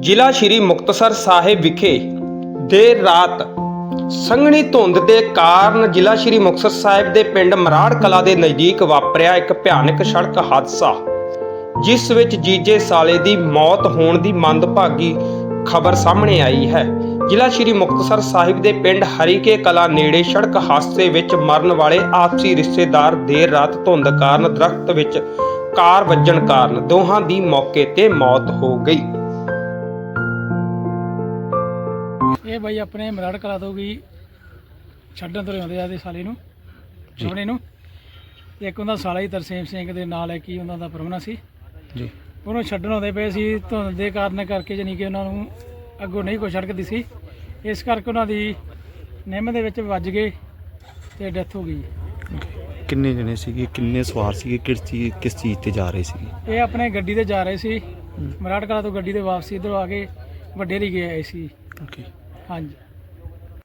ਜ਼ਿਲ੍ਹਾ ਸ਼੍ਰੀ ਮੁਕਤਸਰ ਸਾਹਿਬ ਵਿਖੇ ਦੇਰ ਰਾਤ ਸੰਘਣੀ ਧੁੰਦ ਦੇ ਕਾਰਨ ਜ਼ਿਲ੍ਹਾ ਸ਼੍ਰੀ ਮੁਕਤਸਰ ਸਾਹਿਬ ਦੇ ਪਿੰਡ ਮਰਾੜ ਕਲਾ ਦੇ ਨਜ਼ਦੀਕ ਵਾਪਰਿਆ ਇੱਕ ਭਿਆਨਕ ਸੜਕ ਹਾਦਸਾ, ਜਿਸ ਵਿੱਚ ਜੀਜੇ ਸਾਲੇ ਦੀ ਮੌਤ ਹੋਣ ਦੀ ਮੰਦਭਾਗੀ ਖਬਰ ਸਾਹਮਣੇ ਆਈ ਹੈ। ਜ਼ਿਲ੍ਹਾ ਸ਼੍ਰੀ ਮੁਕਤਸਰ ਸਾਹਿਬ ਦੇ ਪਿੰਡ ਹਰੀਕੇ ਕਲਾ ਨੇੜੇ ਸੜਕ ਹਾਦਸੇ ਵਿੱਚ ਮਰਨ ਵਾਲੇ ਆਪਸੀ ਰਿਸ਼ਤੇਦਾਰ ਦੇਰ ਰਾਤ ਧੁੰਦ ਕਾਰਨ ਦਰਖਤ ਵਿੱਚ ਕਾਰ ਵੱਜਣ ਕਾਰਨ ਦੋਹਾਂ ਦੀ ਮੌਕੇ ਤੇ ਮੌਤ ਹੋ ਗਈ। ਇਹ ਬਾਈ ਆਪਣੇ ਮਰਾੜ ਤੋਂ ਗਈ ਛੱਡਣ ਤੋਂ ਆਉਂਦੇ ਆ ਦੇ ਸਾਲੇ ਨੂੰ ਸੋਹਣੇ ਨੂੰ। ਇੱਕ ਉਹਦਾ ਸਾਲਾ ਹੀ ਤਰਸੇਮ ਸਿੰਘ ਦੇ ਨਾਲ ਹੈ ਕੀ ਉਹਨਾਂ ਦਾ ਪਰਮਨਾ ਸੀ। ਜੀ। ਉਹਨੂੰ ਛੱਡਣ ਆਉਂਦੇ ਪਏ ਸੀ ਧੁੰਦ ਦੇ ਕਾਰਨ ਕਰਕੇ ਜਾਨੀ ਕਿ ਉਹਨਾਂ ਨੂੰ ਅੱਗੋਂ ਨਹੀਂ ਕੋਈ ਸੜਕ ਦਿਸੀ ਇਸ ਕਰਕੇ ਉਹਨਾਂ ਦੀ ਨਿੰਮ ਦੇ ਵਿੱਚ ਵੱਜ ਗਏ ਤੇ ਡੈਥ ਹੋ ਗਈ। ਕਿੰਨੇ ਜਣੇ ਸੀਗੇ ਕਿੰਨੇ ਸਵਾਰ ਸੀਗੇ ਕਿਸ ਚੀਜ਼ ਕਿਸ ਚੀਜ਼ ਤੇ ਜਾ ਰਹੇ ਸੀਗੇ? ਇਹ ਆਪਣੇ ਗੱਡੀ ਤੇ ਜਾ ਰਹੇ ਸੀ। ਮਰਾੜ ਕਲਾ ਤੋਂ ਗੱਡੀ ਤੇ ਵਾਪਸੀ ਇੱਧਰੋਂ ਆ ਕੇ ਵੱਡੇ ਰੀ ਗਏ ਆਏ ਸੀ। ਓਕੇ ਹਾਂਜੀ